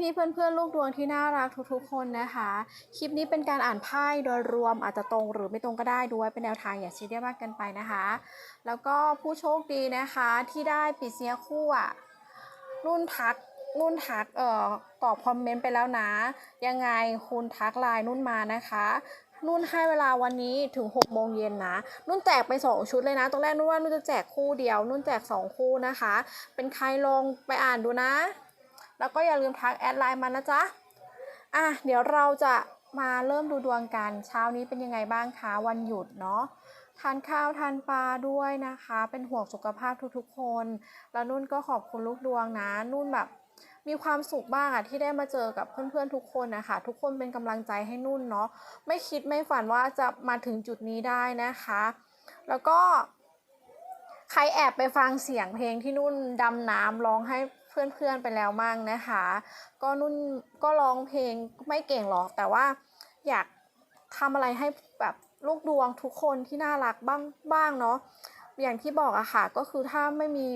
พี่ๆเพื่อนๆลูกดวงที่น่ารักทุกๆ คนนะคะ คลิปนี้เป็นการอ่านไพ่โดยรวมอาจจะตรงหรือไม่ตรงก็ได้ด้วยเป็นแนวทางอย่าชี้ได้มากเกินไปนะคะ แล้วก็ผู้โชคดีนะคะที่ได้ปีเสียคู่อะนุ่นทักนุ่นทักเอ่อตอบคอมเมนต์ไปแล้วนะ ยังไงคุณทักไลน์นุ่นมานะคะนุ่นให้เวลาวันนี้ถึง6โมงเย็นนะ นุ่นแจกไป 2 ชุดเลยนะตรงแรกนุ่นว่านุ่นจะแจกคู่เดียว นุ่นแจก 2 คู่นะคะ เป็นใครลองไปอ่านดูนะ แล้วก็อย่าลืมทักแอดไลน์มานะจ๊ะอะเดี๋ยวเราจะมาเริ่มดูดวงกัน เช้านี้เป็นยังไงบ้างคะวันหยุดเนาะทานข้าวทานปลาด้วยนะคะ เป็นห่วงสุขภาพทุกๆคน แล้วนุ่นก็ขอบคุณลูกดวงนะ นุ่นแบบมีความสุขมากอะที่ได้มาเจอกับเพื่อนๆทุกคนนะคะทุกคนเป็นกำลังใจให้นุ่นเนาะไม่คิดไม่ฝันว่าจะมาถึงจุดนี้ได้นะคะ แล้วก็ใครแอบไปฟังเสียงเพลงที่นุ่นดำน้ำร้องให้ เพื่อนๆไปแล้วมั่งนะคะ ก็นุ่นก็ร้องเพลงไม่เก่งหรอกแต่ว่าอยากทำอะไรให้แบบลูกดวงทุกคนที่น่ารักบ้างบ้างเนาะอย่างที่บอกอะค่ะก็คือถ้าไม่มี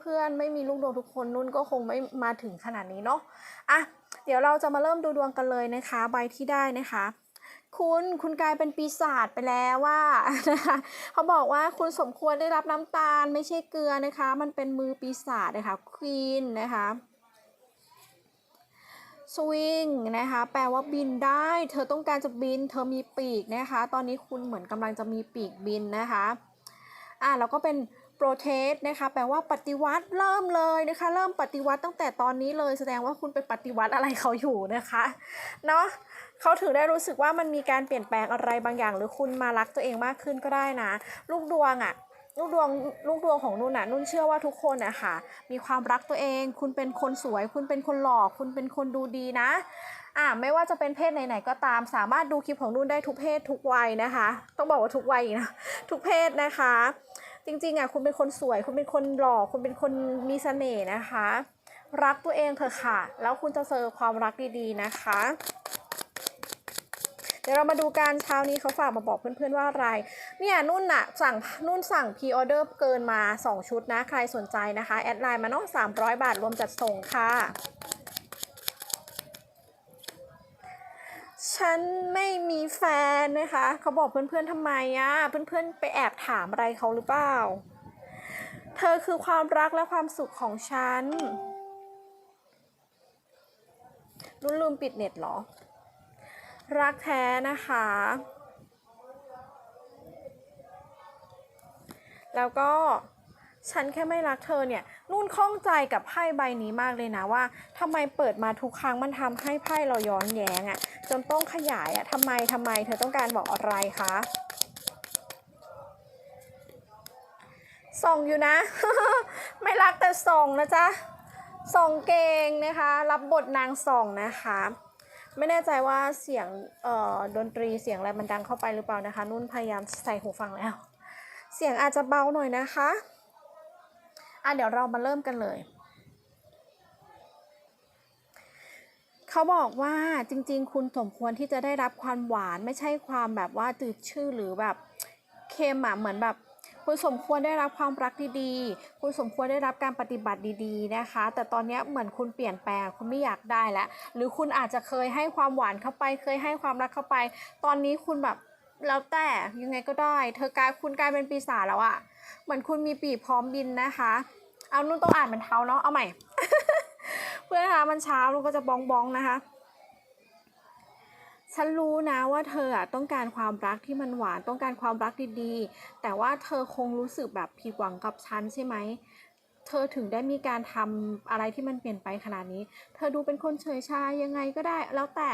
เพื่อนๆ ไม่มีลูกดวงทุกคนนุ่นก็คงไม่มาถึงขนาดนี้เนาะอะเดี๋ยวเราจะมาเริ่มดูดวงกันเลยนะคะ ใบที่ได้นะคะ คุณคุณกลายเป็นปีศาจไปแล้วว่านะคะเขาบอกว่าคุณสมควรได้รับน้ำตาลไม่ใช่เกลือนะคะ มันเป็นมือปีศาจนะคะควีนนะคะสวิงนะคะแปลว่าบินได้ เธอต้องการจะบิน เธอมีปีกนะคะ ตอนนี้คุณเหมือนกำลังจะมีปีกบินนะคะอะแล้วก็เป็นโปรเทสนะคะแปลว่าปฏิวัติเริ่มเลยนะคะ เริ่มปฏิวัติตั้งแต่ตอนนี้เลยแสดงว่าคุณไปปฏิวัติอะไรเขาอยู่นะคะเนาะ เขาถึงได้รู้สึกว่ามันมีการเปลี่ยนแปลงอะไรบางอย่าง หรือคุณมารักตัวเองมากขึ้นก็ได้นะ ลูกดวงอะ่ะลูกดวงลูกดวงของนุ่นอะนุ่นเชื่อว่าทุกคนอะค่ะมีความรักตัวเอง คุณเป็นคนสวย คุณเป็นคนหล่อคุณเป็นคนดูดีนะอ่าไม่ว่าจะเป็นเพศไหนๆก็ตาม สามารถดูคลิปของนุ่นได้ทุกเพศทุกวัยนะคะ ต้องบอกว่าทุกวัยนะทุกเพศนะคะ จริงๆอะคุณเป็นคนสวย คุณเป็นคนหล่อคุณเป็นคนมีเสน่ห์นะคะ รักตัวเองเถอะค่ะ แล้วคุณจะเจอความรักดีๆนะคะ ดี๋ยวเรามาดูการเช้านี้เขาฝากมาบอกเพื่อนๆว่าอะไร เนี่ยนุ่นน่ะสั่งนุ่นสั่งพรีออเดอร์เกินมา 2 ชุดนะ ใครสนใจนะคะ แอดไลน์มาเนาะ300 บาทรวมจัดส่งค่ะ ฉันไม่มีแฟนนะคะ เขาบอกเพื่อนๆทำไมอะเพื่อนๆไปแอบถามอะไรเขาหรือเปล่า เธอคือความรักและความสุขของฉัน นุ่นลืมปิดเน็ตเหรอ รักแท้นะคะ แล้วก็ฉันแค่ไม่รักเธอเนี่ยนุ่นข้องใจกับไพ่ใบนี้มากเลยนะว่าทำไมเปิดมาทุกครั้งมันทำให้ไพ่เราย้อนแย้งอะ่ะ จนต้องขยายอะ่ะทำไมทำไมเธอต้องการบอกอะไรคะส่งอยู่นะ ไม่รักแต่ส่งนะจ๊ะส่งเก่งนะคะ รับบทนางส่องนะคะ ไม่แน่ใจว่าเสียงเอ่อดนตรีเสียงอะไรมันดังเข้าไปหรือเปล่านะคะ นุ่นพยายามใส่หูฟังแล้ว เสียงอาจจะเบาหน่อยนะคะอะเดี๋ยวเรามาเริ่มกันเลยเขาบอกว่าจริงๆ คุณสมควรที่จะได้รับความหวานไม่ใช่ความแบบว่าจืดชืดหรือแบบเค็มอะเหมือนแบบ คุณสมควรได้รับความรักดีๆ คุณสมควรได้รับการปฏิบัติดีๆนะคะ แต่ตอนนี้เหมือนคุณเปลี่ยนแปลงคุณไม่อยากได้แล้ว หรือคุณอาจจะเคยให้ความหวานเข้าไป เคยให้ความรักเข้าไป ตอนนี้คุณแบบแล้วแต่ยังไงก็ได้ เธอกลายคุณกลายเป็นปีศาจแล้วอะเหมือนคุณมีปีกพร้อมบินนะคะ เอานุ่นต้องอ่านเป็นเท้าเนาะเอาใหม่ เพื่อนะคะมันเช้านุ่นก็จะบ้องบ้องๆนะคะ ฉันรู้นะว่าเธออะต้องการความรักที่มันหวานต้องการความรักดีๆ แต่ว่าเธอคงรู้สึกแบบผิดหวังกับฉันใช่ไหมเธอถึงได้มีการทำอะไรที่มันเปลี่ยนไปขนาดนี้ เธอดูเป็นคนเฉยชายังไงก็ได้ แล้วแต่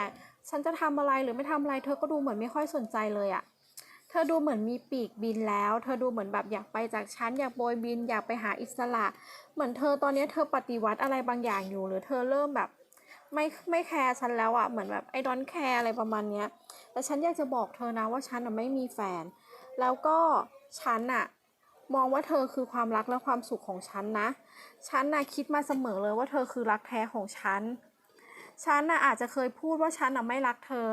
ฉันจะทำอะไรหรือไม่ทำอะไร เธอก็ดูเหมือนไม่ค่อยสนใจเลยอะเธอดูเหมือนมีปีกบินแล้ว เธอดูเหมือนแบบอยากไปจากฉันอยากโบยบิน อยากไปหาอิสระ เหมือนเธอตอนนี้เธอปฏิวัติอะไรบางอย่างอยู่ หรือเธอเริ่มแบบ ไม่ไม่แคร์ฉันแล้วอะเหมือนแบบไอ้ดอนแคร์อะไรประมาณเนี้ยแต่ฉันอยากจะบอกเธอนะว่าฉันอะไม่มีแฟน แล้วก็ฉันอะมองว่าเธอคือความรักและความสุขของฉันนะ ฉันน่ะคิดมาเสมอเลยว่าเธอคือรักแท้ของฉัน ฉันน่ะอาจจะเคยพูดว่าฉันน่ะไม่รักเธอ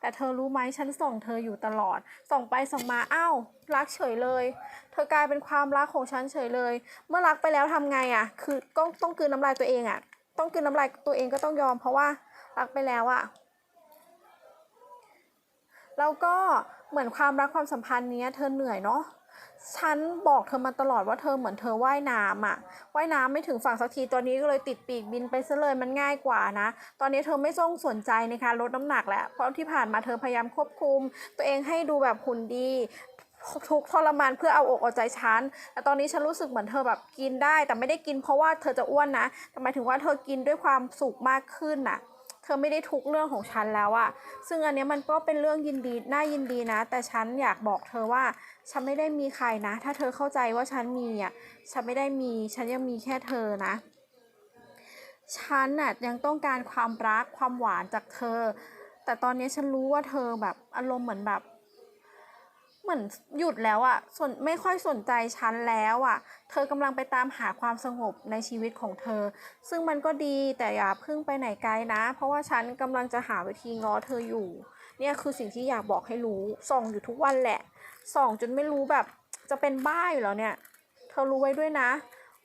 แต่เธอรู้ไหมฉันส่งเธออยู่ตลอด ส่งไปส่งมาอ้าวรักเฉยเลย เธอกลายเป็นความรักของฉันเฉยเลย เมื่อรักไปแล้วทำไงอะคือต้องต้องกืนน้ำลายตัวเองอะ ต้องกินน้ำลายตัวเองก็ต้องยอมเพราะว่ารักไปแล้วอะแล้วก็เหมือนความรักความสัมพันธ์เนี้ยเธอเหนื่อยเนาะฉันบอกเธอมาตลอดว่าเธอเหมือนเธอว่ายน้ำอะว่ายน้ำไม่ถึงฝั่งสักทีตอนนี้ก็เลยติดปีกบินไปซะเลยมันง่ายกว่านะ ตอนนี้เธอไม่ต้องสนใจในการลดน้ำหนักแล้วเพราะที่ผ่านมาเธอพยายามควบคุม ตัวเองให้ดูแบบหุ่นดี ทุกทรมานเพื่อเอาอกเอาใจฉัน แต่ตอนนี้ฉันรู้สึกเหมือนเธอแบบกินได้ แต่ไม่ได้กินเพราะว่าเธอจะอ้วนนะ แต่หมายถึงว่าเธอกินด้วยความสุขมากขึ้นน่ะ เธอไม่ได้ทุกเรื่องของฉันแล้วอะซึ่งอันนี้มันก็เป็นเรื่องยินดี น่ายินดีนะ แต่ฉันอยากบอกเธอว่า ฉันไม่ได้มีใครนะ ถ้าเธอเข้าใจว่าฉันมีอะฉันไม่ได้มี ฉันยังมีแค่เธอนะ ฉันน่ะยังต้องการความรัก ความหวานจากเธอ แต่ตอนนี้ฉันรู้ว่าเธอแบบอารมณ์เหมือนแบบ เหมือนหยุดแล้วอะสนไม่ค่อยสนใจฉันแล้วอะเธอกำลังไปตามหาความสงบในชีวิตของเธอ ซึ่งมันก็ดีแต่อย่าเพิ่งไปไหนไกลนะ เพราะว่าฉันกำลังจะหาวิธีง้อเธออยู่ เนี่ยคือสิ่งที่อยากบอกให้รู้ส่องอยู่ทุกวันแหละส่องจนไม่รู้แบบจะเป็นบ้าอยู่แล้วเนี่ย เธอรู้ไว้ด้วยนะ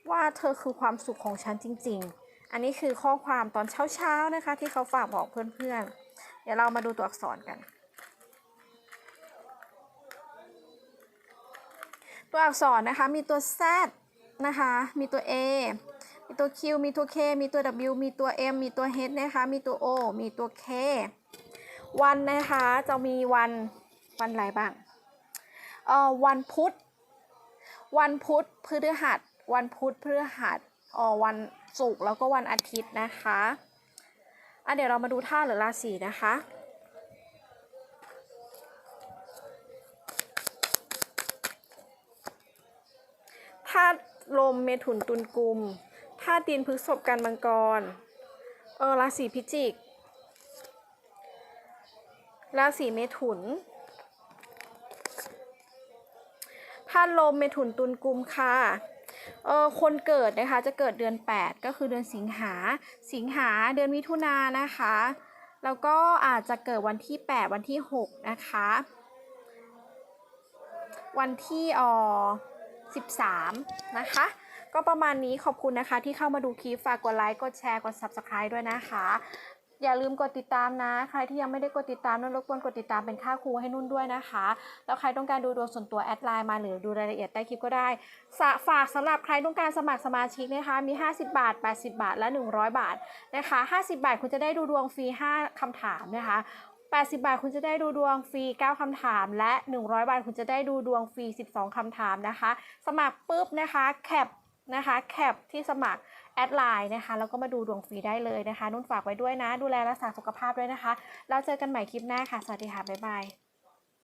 ว่าเธอคือความสุขของฉันจริง ๆ อันนี้คือข้อความตอนเช้าๆนะคะ ที่เขาฝากบอกเพื่อนๆเดี๋ยวเรามาดูตัวอักษรกัน ตัวอักษรนะคะมีตัว Z นะคะ มีตัว A มีตัว Q มีตัว K มีตัว W มีตัว M มีตัว H นะคะ มีตัว O มีตัว K วันนะคะจะมีวันวันอะไรบ้างเอ่อวันพุธ วันพุธพฤหัส วันพุธพฤหัสเอ่อวันศุกร์แล้วก็วันอาทิตย์นะคะอะเดี๋ยวเรามาดูท่าหรือราศีนะคะ ธาตุลมเมถุนตุลกุมธาตุดินพฤษภกันมังกร เออราศีพิจิก ราศีเมถุนธาตุลมเมถุนตุลกุมค่ะ เออคนเกิดนะคะจะเกิดเดือน 8 ก็คือเดือนสิงหา สิงหาเดือนมิถุนายนนะคะ แล้วก็อาจจะเกิดวันที่ 8 วันที่ 6 นะคะ วันที่เออ 13 นะคะ ก็ประมาณนี้ขอบคุณนะคะ ที่เข้ามาดูคลิปฝากกดไลค์ กดแชร์ กด Subscribe ด้วยนะคะ อย่าลืมกดติดตามนะ ใครที่ยังไม่ได้กดติดตามนั่นรบกวนกดติดตามเป็นค่าครูให้นุ่นด้วยนะคะ แล้วใครต้องการดูดวงส่วนตัวแอดไลน์มาหรือดูรายละเอียดใต้คลิปก็ได้สฝากสำหรับใครต้องการสมัครสมาชิกนะคะ มี 50 บาท 80 บาท และ 100 บาทนะคะ 50 บาทคุณจะได้ดูดวงฟรี 5คำถามนะคะ 80 บาทคุณจะได้ดูดวงฟรี 9 คำถาม และ 100 บาทคุณจะได้ดูดวงฟรี 12 คำถามนะคะ สมัครปุ๊บนะคะแคปนะคะแคปที่สมัครแอดไลน์นะคะแล้วก็มาดูดวงฟรีได้เลยนะคะนุ่นฝากไว้ด้วยนะ ดูแลรักษาสุขภาพด้วยนะคะ แล้วเจอกันใหม่คลิปหน้าค่ะ สวัสดีค่ะ บ๊ายบาย